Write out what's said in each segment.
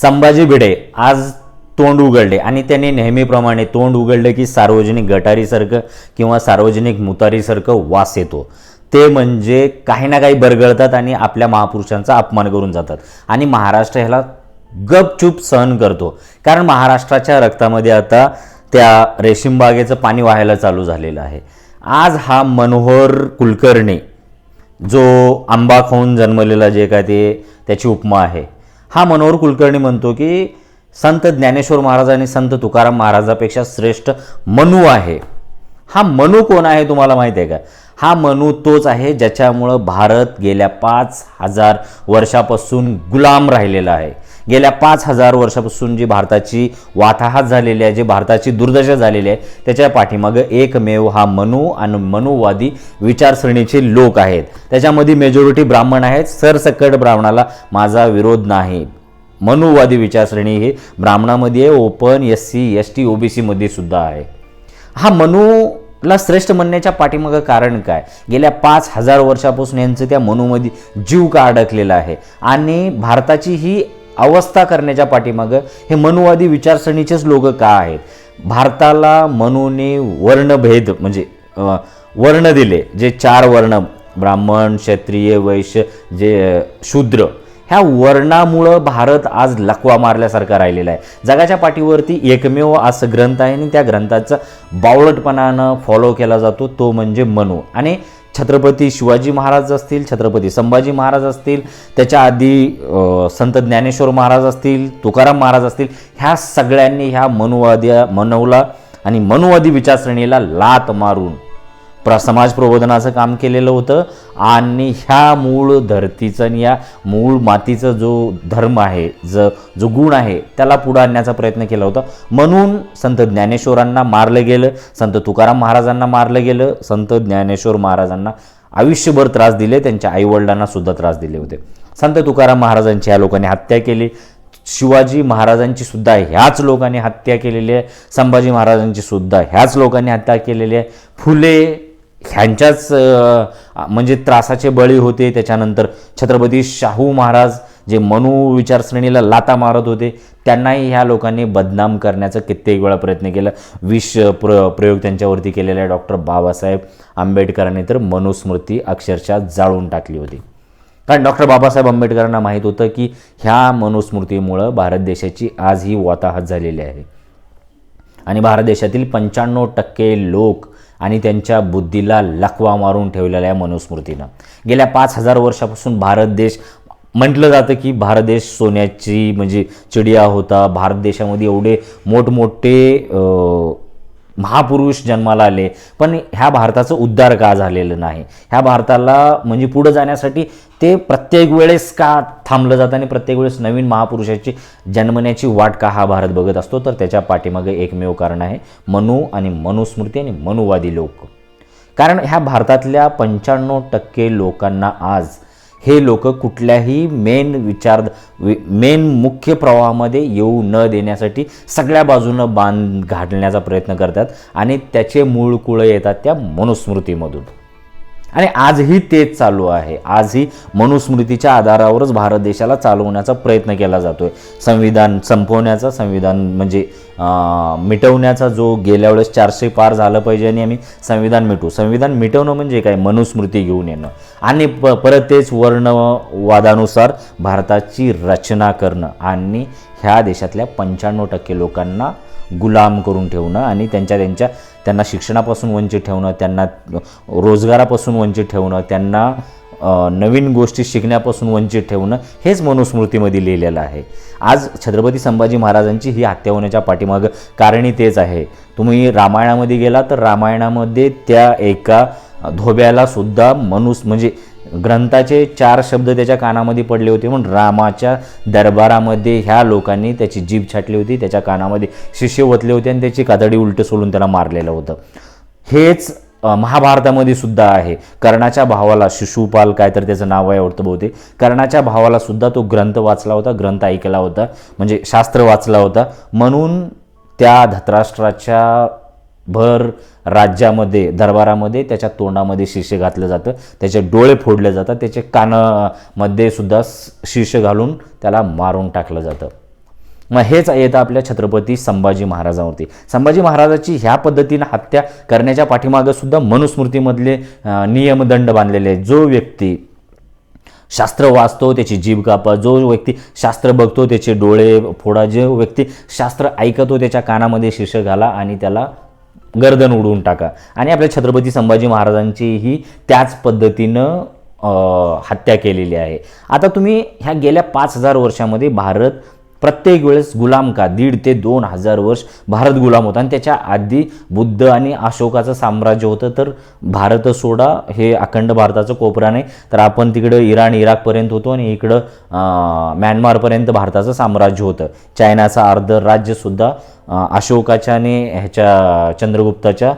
संभाजी भिडे आज तोंड उघडले आणि त्यांनी नेहमीप्रमाणे तोंड उघडले की सार्वजनिक गटारीसारखं किंवा सार्वजनिक मुतारीसारखं वास येतो. ते म्हणजे काही ना काही बरगळतात आणि आपल्या महापुरुषांचा अपमान करून जातात. आणि महाराष्ट्र ह्याला गपचूप सहन करतो. कारण महाराष्ट्राच्या रक्तामध्ये आता त्या रेशीमबागेचं पाणी वाहायला चालू झालेलं आहे. आज हा मनोहर कुलकर्णी जो आंबा खाऊन जन्मलेला जे काय ते त्याची उपमा आहे. हा मनोहर कुलकर्णी म्हणतो की संत ज्ञानेश्वर महाराज आणि संत तुकाराम महाराजापेक्षा श्रेष्ठ मनू आहे. हा मनू कोण आहे तुम्हाला माहिती आहे का? हा मनू तोच आहे ज्याच्यामुळं भारत गेल्या पाच हजार वर्षापासून गुलाम राहिलेला आहे. गेल्या पाच हजार वर्षापासून जी भारताची वाताहात झालेली आहे जी भारताची दुर्दशा झालेली आहे त्याच्या पाठीमागं एकमेव हा मनू आणि मनुवादी विचारसरणीचे लोक आहेत. त्याच्यामध्ये मेजॉरिटी ब्राह्मण आहेत. सरसकट ब्राह्मणाला माझा विरोध नाही. मनुवादी विचारसरणी ही ब्राह्मणामध्ये open S C S T ओबीसीमध्ये सुद्धा आहे. हा मनूला श्रेष्ठ म्हणण्याच्या पाठीमागं कारण काय? गेल्या पाच हजार वर्षापासून यांचं त्या मनूमध्ये जीव का अडकलेला आहे? आणि भारताची ही अवस्था करण्याच्या पाठीमागं हे मनुवादी विचारसरणीचेच लोक का आहेत? भारताला मनूने वर्णभेद म्हणजे वर्ण दिले जे चार वर्ण ब्राह्मण क्षत्रिय वैश्य जे शूद्र ह्या वर्णामुळं भारत आज लकवा मारल्यासारखा राहिलेला आहे. जगाच्या पाठीवरती एकमेव असं ग्रंथ आहे आणि त्या ग्रंथाचा बावळटपणानं फॉलो केला जातो तो म्हणजे मनू. आणि छत्रपती शिवाजी महाराज असतील छत्रपती संभाजी महाराज असतील त्याच्या आधी संत ज्ञानेश्वर महाराज असतील तुकाराम महाराज असतील ह्या सगळ्यांनी ह्या मनुवादी मनवला आणि मनुवादी विचारसरणीला लात मारून प्र समाज प्रबोधनाचं काम केलेलं होतं. आणि ह्या मूळ धरतीचं आणि या मूळ मातीचा जो धर्म आहे ज जो गुण आहे त्याला पुढं आणण्याचा प्रयत्न केला होता. म्हणून संत ज्ञानेश्वरांना मारलं गेलं संत तुकाराम महाराजांना मारलं गेलं संत ज्ञानेश्वर महाराजांना आयुष्यभर त्रास दिले त्यांच्या आईवडिलांना सुद्धा त्रास दिले होते. संत तुकाराम महाराजांची ह्या लोकांनी हत्या केली. शिवाजी महाराजांची सुद्धा ह्याच लोकांनी हत्या केलेली आहे. संभाजी महाराजांची सुद्धा ह्याच लोकांनी हत्या केलेली आहे. फुले ह्यांच्याच म्हणजे त्रासाचे बळी होते. त्याच्यानंतर छत्रपती शाहू महाराज जे मनू विचारसरणीला लाता मारत होते त्यांनाही ह्या लोकांनी बदनाम करण्याचा कित्येक वेळा प्रयत्न केला. विष प्र प्रयोग त्यांच्यावरती केलेला आहे डॉक्टर बाबासाहेब आंबेडकरांनी. तर मनुस्मृती अक्षरशः जाळून टाकली होती. कारण डॉक्टर बाबासाहेब आंबेडकरांना माहीत होतं की ह्या मनुस्मृतीमुळं भारत देशाची आज ही वाताहत झालेली आहे. आणि भारत देशातील पंच्याण्णव टक्के लोक आणि त्यांच्या बुद्धीला लकवा मारून ठेवलेल्या आहे मनुस्मृतीनं. गेल्या पाच हजार वर्षापासून भारत देश म्हटलं जातं की भारत देश सोन्याची म्हणजे चिडिया होता. भारत देशामध्ये एवढे मोठमोठे महापुरुष जन्माला आले पण ह्या भारताचं उद्धार का झालेलं नाही? ह्या भारताला म्हणजे पुढं जाण्यासाठी ते प्रत्येक वेळेस का थांबलं जातं आणि प्रत्येक वेळेस नवीन महापुरुषाची जन्मण्याची वाट का हा भारत बघत असतो? तर त्याच्या पाठीमागे एकमेव कारण आहे मनू आणि मनुस्मृती आणि मनुवादी लोक. कारण ह्या भारतातल्या पंच्याण्णव टक्के लोकांना आज हे लोक कुठल्याही मेन विचार मेन मुख्य प्रवाहामध्ये येऊ न देण्यासाठी सगळ्या बाजूनं बांध घालण्याचा प्रयत्न करतात आणि त्याचे मूळ कुळं येतात त्या मनुस्मृतीमधून. आणि आजही तेच चालू आहे. आजही मनुस्मृतीच्या आधारावरच भारत देशाला चालवण्याचा प्रयत्न केला जातोय. संविधान संपवण्याचा संविधान म्हणजे मिटवण्याचा जो गेल्या वेळेस चारशे पार झालं पाहिजे आणि आम्ही संविधान मिटवू. संविधान मिटवणं म्हणजे काय? मनुस्मृती घेऊन येणं. आणि प परत तेच वर्णवादानुसार भारताची रचना करणं. आणि ह्या देशातल्या पंच्याण्णव टक्के लोकांना गुलाम करून ठेवणं आणि त्यांच्या त्यांच्या त्यांना शिक्षणापासून वंचित ठेवणं त्यांना रोजगारापासून वंचित ठेवणं त्यांना नवीन गोष्टी शिकण्यापासून वंचित ठेवणं हेच मनुस्मृतीमध्ये लिहिलेलं आहे. आज छत्रपती संभाजी महाराजांची ही हत्या होण्याच्या पाठीमागं कारणी तेच आहे. तुम्ही रामायणामध्ये गेला तर रामायणामध्ये त्या एका धोब्याला सुद्धा मनुस म्हणजे ग्रंथाचे चार शब्द त्याच्या कानामध्ये पडले होते म्हणून रामाच्या दरबारामध्ये ह्या लोकांनी त्याची जीभ छाटली होती त्याच्या कानामध्ये शिष्य ओतले होते आणि त्याची कातडी उलटं सोडून त्याला मारलेलं होतं. हेच महाभारतामध्ये सुद्धा आहे. कर्णाच्या भावाला शिशुपाल काय तर त्याचं नाव आहे आवडतं बहुते कर्णाच्या भावाला सुद्धा तो ग्रंथ वाचला होता ग्रंथ ऐकला होता म्हणजे शास्त्र वाचला होता. म्हणून त्या धतराष्ट्राच्या भर राज्यामध्ये दरबारामध्ये त्याच्या तोंडामध्ये शिष्य घातलं जातं. त्याचे डोळे फोडले जातात. त्याचे कानामध्ये सुद्धा शिष्य घालून त्याला मारून टाकलं जातं. मग हेच येतं आपल्या छत्रपती संभाजी महाराजांवरती. संभाजी महाराजाची ह्या पद्धतीनं हत्या करण्याच्या पाठीमागं सुद्धा मनुस्मृतीमधले नियमदंड बांधलेले आहेत. जो व्यक्ती शास्त्र वाचतो त्याची जीभ कापा. जो व्यक्ती शास्त्र बघतो त्याचे डोळे फोडा. जो व्यक्ती शास्त्र ऐकतो त्याच्या कानामध्ये शीर्ष घाला आणि त्याला गर्दन उडवून टाका. आणि आपल्या छत्रपती संभाजी महाराजांचीही त्याच पद्धतीनं हत्या केलेली आहे. आता तुम्ही ह्या गेल्या पाच हजार वर्षामध्ये भारत प्रत्येक वेळेस गुलाम का? दीड ते दोन हजार वर्ष भारत गुलाम होता. आणि त्याच्या आधी बुद्ध आणि अशोकाचं साम्राज्य होतं. तर भारत सोडा हे अखंड भारताचं कोपरा नाही. तर आपण तिकडं इराण इराकपर्यंत होतो आणि इकडं म्यानमारपर्यंत भारताचं साम्राज्य होतं. चायनाचं अर्ध राज्यसुद्धा अशोकाच्या आणि ह्याच्या चंद्रगुप्ताच्या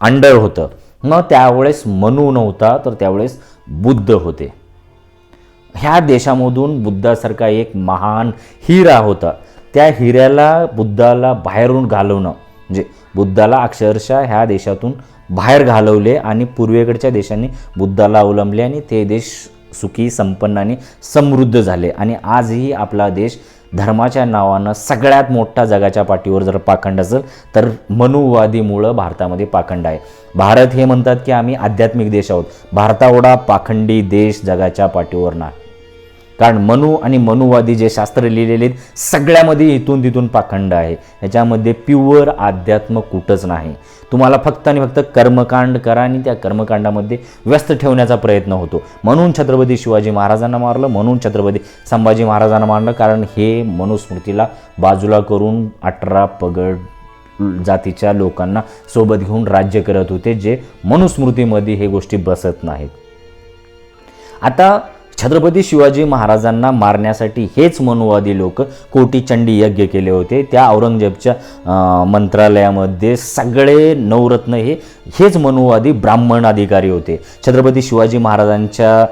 अंडर होतं. मग त्यावेळेस मनू नव्हता. तर त्यावेळेस बुद्ध होते. ह्या देशामधून बुद्धासारखा एक महान हिरा होता. त्या हिऱ्याला बुद्धाला बाहेरून घालवणं म्हणजे बुद्धाला अक्षरशः ह्या देशातून बाहेर घालवले आणि पूर्वेकडच्या देशांनी बुद्धाला अवलंबले आणि ते देश सुखी संपन्न आणि समृद्ध झाले. आणि आजही आपला देश धर्माच्या नावानं सगळ्यात मोठा जगाच्या पाठीवर जर पाखंड असेल तर मनुवादीमुळं भारतामध्ये पाखंड आहे. भारत हे म्हणतात की आम्ही आध्यात्मिक देश आहोत. भारतावडा पाखंडी देश जगाच्या पाठीवर नाही. कारण मनु आणि मनुवादी जे शास्त्र लिहिलेले आहेत सगळ्यामध्ये इथून तिथून पाखंड आहे. याच्यामध्ये प्युअर अध्यात्म कुठंच नाही. तुम्हाला फक्त आणि फक्त कर्मकांड करा आणि त्या कर्मकांडामध्ये व्यस्त ठेवण्याचा प्रयत्न होतो. म्हणून छत्रपती शिवाजी महाराजांना मारलं म्हणून छत्रपती संभाजी महाराजांना मारलं कारण हे मनुस्मृतीला बाजूला करून अठरा पगड जातीच्या लोकांना सोबत घेऊन राज्य करत होते जे मनुस्मृतीमध्ये हे गोष्टी बसत नाहीत. आता छत्रपती शिवाजी महाराजांना मारण्यासाठी हेच मनुवादी लोक कोटी चंडी यज्ञ केले होते. त्या औरंगजेबच्या मंत्रालयामध्ये सगळे नवरत्न हे हेच मनुवादी ब्राह्मण अधिकारी होते. छत्रपती शिवाजी महाराजांच्या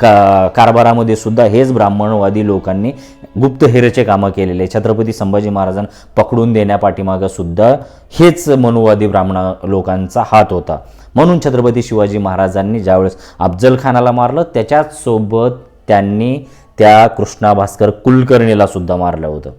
का कारभारामध्ये सुद्धा हेच ब्राह्मणवादी लोकांनी गुप्तहेरचे कामं केलेले. छत्रपती संभाजी महाराजांना पकडून देण्यापाठीमागं सुद्धा हेच मनुवादी ब्राह्मण लोकांचा हात होता. म्हणून छत्रपती शिवाजी महाराजांनी ज्यावेळेस अफजलखानाला मारलं त्याच्याचसोबत त्यांनी त्या कृष्णा भास्कर कुलकर्णीला सुद्धा मारलं होतं.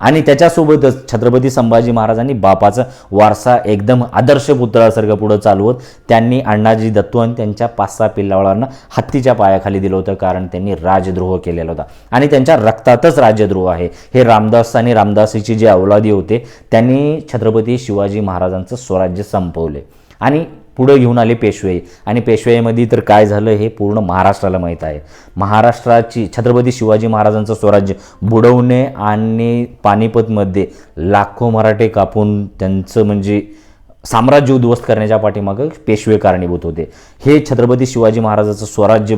आणि त्याच्यासोबतच छत्रपती संभाजी महाराजांनी बापाचा वारसा एकदम आदर्श पुतळासारखं पुढं चालवत त्यांनी अण्णाजी दत्तू आणि त्यांच्या पाच सहा पिल्लावळांना हत्तीच्या पायाखाली दिलं होतं कारण त्यांनी राजद्रोह केलेला होता. आणि त्यांच्या रक्तातच राजद्रोह आहे. हे रामदास आणि रामदासीची जे अवलादी होते त्यांनी छत्रपती शिवाजी महाराजांचं स्वराज्य संपवले. आणि पुढं घेऊन आले पेशवे. आणि पेशव्यामध्ये तर काय झालं हे पूर्ण महाराष्ट्राला माहीत आहे. महाराष्ट्राची छत्रपती शिवाजी महाराजांचं स्वराज्य बुडवणे आणि पानिपतमध्ये लाखो मराठे कापून त्यांचं म्हणजे साम्राज्य उद्ध्वस्त करण्याच्या पाठीमागं पेशवे कारणीभूत होते. हे छत्रपती शिवाजी महाराजाचं स्वराज्य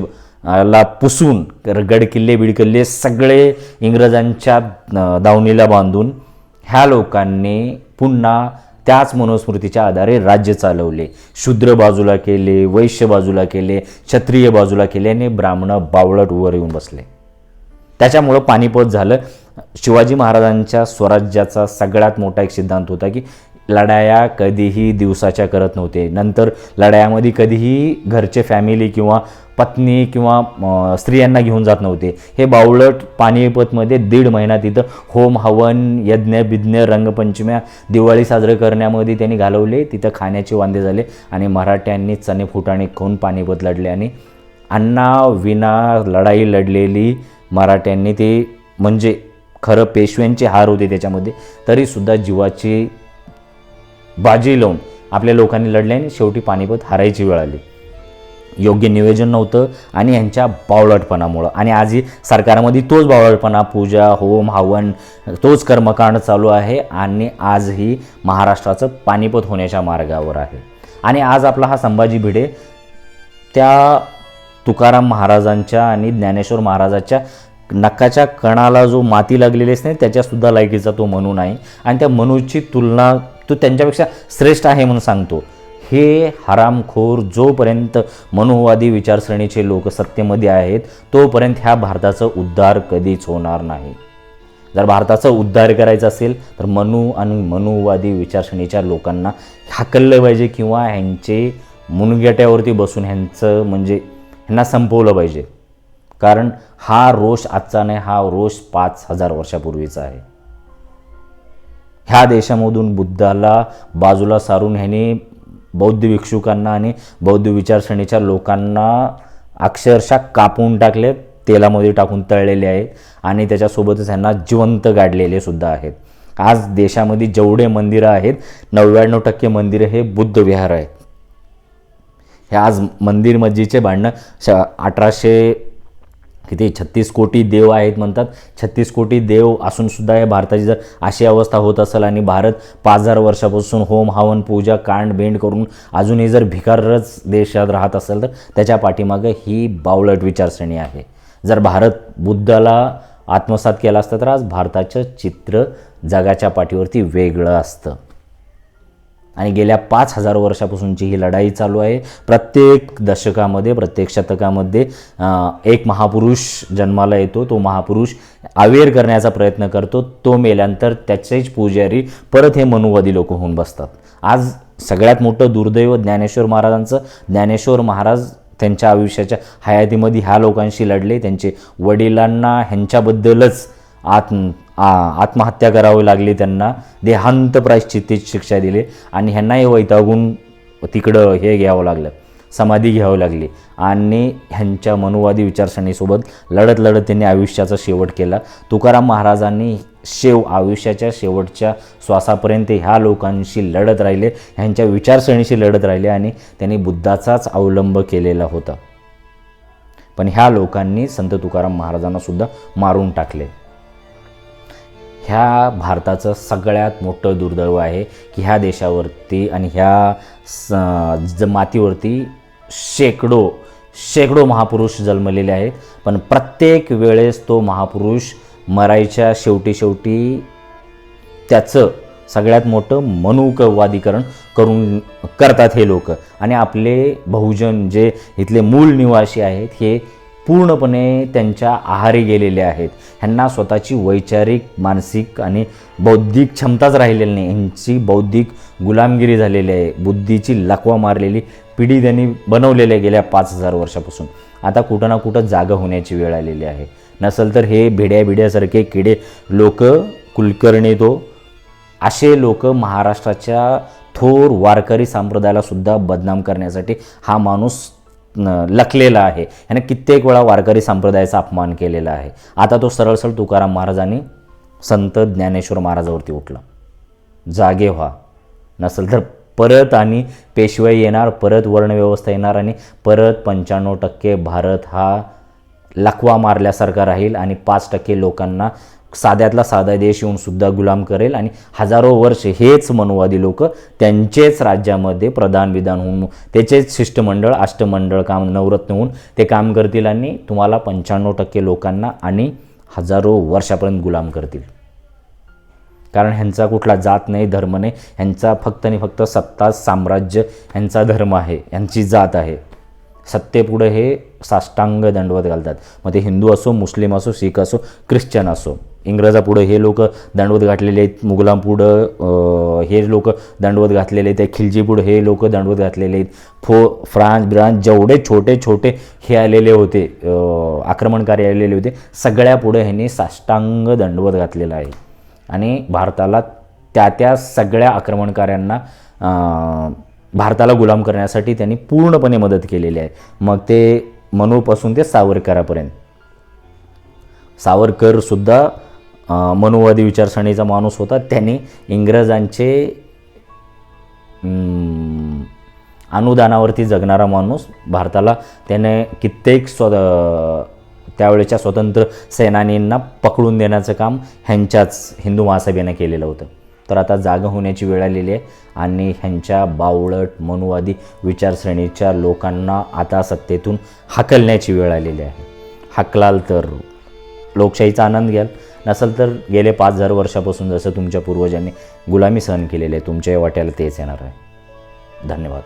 ला पुसून गडकिल्ले बिडकिल्ले सगळे इंग्रजांच्या दावणीला बांधून ह्या लोकांनी पुन्हा त्याच मनुस्मृतीच्या आधारे राज्य चालवले. शूद्र बाजूला केले वैश्य बाजूला केले क्षत्रिय बाजूला केले आणि ब्राह्मण बावळट वर येऊन बसले. त्याच्यामुळं पानिपत झालं. शिवाजी महाराजांच्या स्वराज्याचा सगळ्यात मोठा एक सिद्धांत होता की लढाया कधीही दिवसाच्या करत नव्हते. नंतर लढायामध्ये कधीही घरचे फॅमिली किंवा पत्नी किंवा स्त्रियांना घेऊन जात नव्हते. हे बावळट पानिपतमध्ये दीड महिना तिथं होम हवन यज्ञ बिज्ञ रंगपंचम्या दिवाळी साजरं करण्यामध्ये त्यांनी घालवले. तिथं खाण्याचे वांदे झाले आणि मराठ्यांनी चणे फुटाणे खाऊन पानिपत लढले आणि अण्णा विना लढाई लढलेली मराठ्यांनी ते म्हणजे खरं पेशव्यांचे हार होते त्याच्यामध्ये. तरीसुद्धा जीवाची बाजी लावून आपल्या लोकांनी लढले आणि शेवटी पानिपत हारायची वेळ आली. योग्य नियोजन नव्हतं आणि यांच्या बावळटपणामुळं. आणि आजही सरकारमध्ये तोच बावळटपणा पूजा होम हवन तोच कर्मकांड चालू आहे आणि आजही महाराष्ट्राचं पानिपत होण्याच्या मार्गावर आहे. आणि आज आपला हा संभाजी भिडे त्या तुकाराम महाराजांच्या आणि ज्ञानेश्वर महाराजाच्या नकाच्या कणाला जो माती लागलेली असते त्याच्यासुद्धा लायकीचा तो मनू नाही. आणि त्या मनूची तुलना तो त्यांच्यापेक्षा श्रेष्ठ आहे म्हणून सांगतो. हे हरामखोर जोपर्यंत मनुवादी विचारसरणीचे लोक सत्तेमध्ये आहेत तोपर्यंत ह्या भारताचं उद्धार कधीच होणार नाही. जर भारताचा उद्धार करायचा असेल तर मनू आणि मनुवादी विचारसरणीच्या लोकांना हाकललं पाहिजे किंवा ह्यांचे मुनगेट्यावरती बसून ह्यांचं म्हणजे ह्यांना संपवलं पाहिजे. कारण हा रोष आजचा नाही हा रोष पाच हजार वर्षापूर्वीचा आहे. ह्या देशामधून बुद्धाला बाजूला सारून ह्याने बौद्ध भिक्षुकांना आणि बौद्ध विचारसरणीच्या लोकांना अक्षरशः कापून टाकले तेलामध्ये टाकून तळलेले आहेत आणि त्याच्यासोबतच ह्यांना जिवंत गाडलेले सुद्धा आहेत. आज देशामध्ये जेवढे मंदिरं आहेत नव्याण्णव टक्के मंदिरं हे बुद्ध विहार आहेत हे आज मंदिर मस्जिदचे भांडणं श अठराशे किती? छत्तीस कोटी देव आहेत म्हणतात. छत्तीस कोटी देव असून सुद्धा या भारताची जर अशी अवस्था होत असेल आणि भारत पाच हजार वर्षापासून होम हवन पूजा कांड बेंड करून अजूनही जर भिकारच देशात राहत असेल तर त्याच्या पाठीमागं ही बावलट विचारसरणी आहे. जर भारत बुद्धाला आत्मसात केला असतं तर आज भारताचं चित्र जगाच्या पाठीवरती वेगळं असतं. आणि गेल्या पाच हजार वर्षापासूनची ही लढाई चालू आहे. प्रत्येक दशकामध्ये प्रत्येक शतकामध्ये एक महापुरुष जन्माला येतो. तो महापुरुष अवेअर करण्याचा प्रयत्न करतो. तो मेल्यानंतर त्याचेच पुजारी परत हे मनुवादी लोक होऊन बसतात. आज सगळ्यात मोठं दुर्दैव ज्ञानेश्वर महाराजांचं. ज्ञानेश्वर महाराज त्यांच्या आयुष्याच्या हयातीमध्ये ह्या लोकांशी लढले. त्यांचे वडिलांना ह्यांच्याबद्दलच आत्म आ- आत्महत्या करावी लागली त्यांना. देहांत प्रायश्चित्तीची शिक्षा दिली. आणि ह्यांनाही वैतागून तिकडं हे घ्यावं लागलं. समाधी घ्यावी लागली. आणि ह्यांच्या मनुवादी विचारसरणीसोबत लढत लढत त्यांनी आयुष्याचा शेवट केला. तुकाराम महाराजांनी शेव आयुष्याच्या शेवटच्या श्वासापर्यंत ह्या लोकांशी लढत राहिले. ह्यांच्या विचारसरणीशी लढत राहिले आणि त्यांनी बुद्धाचाच अवलंब केलेला होता. पण ह्या लोकांनी संत तुकाराम महाराजांनासुद्धा मारून टाकले. ह्या भारताचं सगळ्यात मोठं दुर्दैव आहे की ह्या देशावरती आणि ह्या स ज मातीवरती शेकडो शेकडो महापुरुष जन्मलेले आहेत. पण प्रत्येक वेळेस तो महापुरुष मरायच्या शेवटी शेवटी त्याचं सगळ्यात मोठं मनुकवादीकरण करून करतात हे लोक. आणि आपले बहुजन जे इथले मूळ निवासी आहेत हे पूर्णपणे त्यांच्या आहारी गेलेले आहेत. ह्यांना स्वतःची वैचारिक मानसिक आणि बौद्धिक क्षमताच राहिलेली नाही. ह्यांची बौद्धिक गुलामगिरी झालेली आहे. बुद्धीची लकवा मारलेली पिढी त्यांनी बनवलेल्या गेल्या पाच हजार वर्षापासून. आता कुठं ना कुठं जागा होण्याची वेळ आलेली आहे. नसल तर हे भिड्या भिड्यासारखे किडे लोक कुलकर्णी तो. असे लोक महाराष्ट्राच्या थोर वारकरी संप्रदायाला सुद्धा बदनाम करण्यासाठी हा माणूस लखलेला आहे. ह्याने कित्येक वेळा वारकरी संप्रदायाचा अपमान केलेला आहे. आता तो सरळ सरळ तुकाराम महाराजांनी संत ज्ञानेश्वर महाराजावरती उठला. जागे व्हा. नसेल तर परत आणि पेशवाई येणार परत वर्णव्यवस्था येणार आणि परत पंच्याण्णव टक्के भारत हा लकवा मारल्यासारखा राहील आणि पाच टक्के लोकांना साध्यातला साधा देश येऊन सुद्धा गुलाम करेल आणि हजारो वर्ष हेच मनुवादी लोक त्यांचेच राज्यामध्ये प्रधान विधान होऊन त्याचेच शिष्टमंडळ अष्टमंडळ काम नवरत्न होऊन ते काम करतील आणि तुम्हाला पंच्याण्णव टक्के लोकांना आणि हजारो वर्षापर्यंत गुलाम करतील. कारण ह्यांचा कुठला जात नाही धर्म नाही ह्यांचा फक्त आणि फक्त सत्ता साम्राज्य ह्यांचा धर्म आहे ह्यांची जात आहे. सत्तेपुढं हे साष्टांग दंडवत घालतात. मग ते हिंदू असो मुस्लिम असो शीख असो ख्रिश्चन असो. इंग्रजापुढं हे लोक दंडवत घातलेले आहेत. मुघलांपुढं हे लोक दंडवत घातलेले आहेत. खिलजीपुढं हे लोक दंडवत घातलेले आहेत. फो फ्रान्स ब्रान्स जेवढे छोटे छोटे हे आलेले होते आक्रमणकारी आलेले होते सगळ्यापुढं ह्यांनी साष्टांग दंडवत घातलेला आहे. आणि भारताला त्या त्या सगळ्या आक्रमणकाऱ्यांना भारताला गुलाम करण्यासाठी त्यांनी पूर्णपणे मदत केलेली आहे. मग ते मनूपासून ते सावरकरापर्यंत. सावरकरसुद्धा अं, मनुवादी विचारसरणीचा माणूस होता. त्यांनी इंग्रजांचे अनुदानावरती जगणारा माणूस भारताला त्याने कित्येक स्व त्यावेळेच्या स्वतंत्र सेनानींना पकडून देण्याचं काम ह्यांच्याच हिंदू महासभेनं केलेलं होतं. तर आता जागा होण्याची वेळ आलेली आहे आणि ह्यांच्या बावळट मनुवादी विचारसरणीच्या लोकांना आता सत्तेतून हाकलण्याची वेळ आलेली आहे. हाकलाल तर लोकशाहीचा आनंद घ्याल. नसेल तर गेले पाच हजार वर्षापासून जसं तुमच्या पूर्वजांनी गुलामी सहन केलेली आहे तुमच्या वाट्याला तेच येणार आहे. धन्यवाद.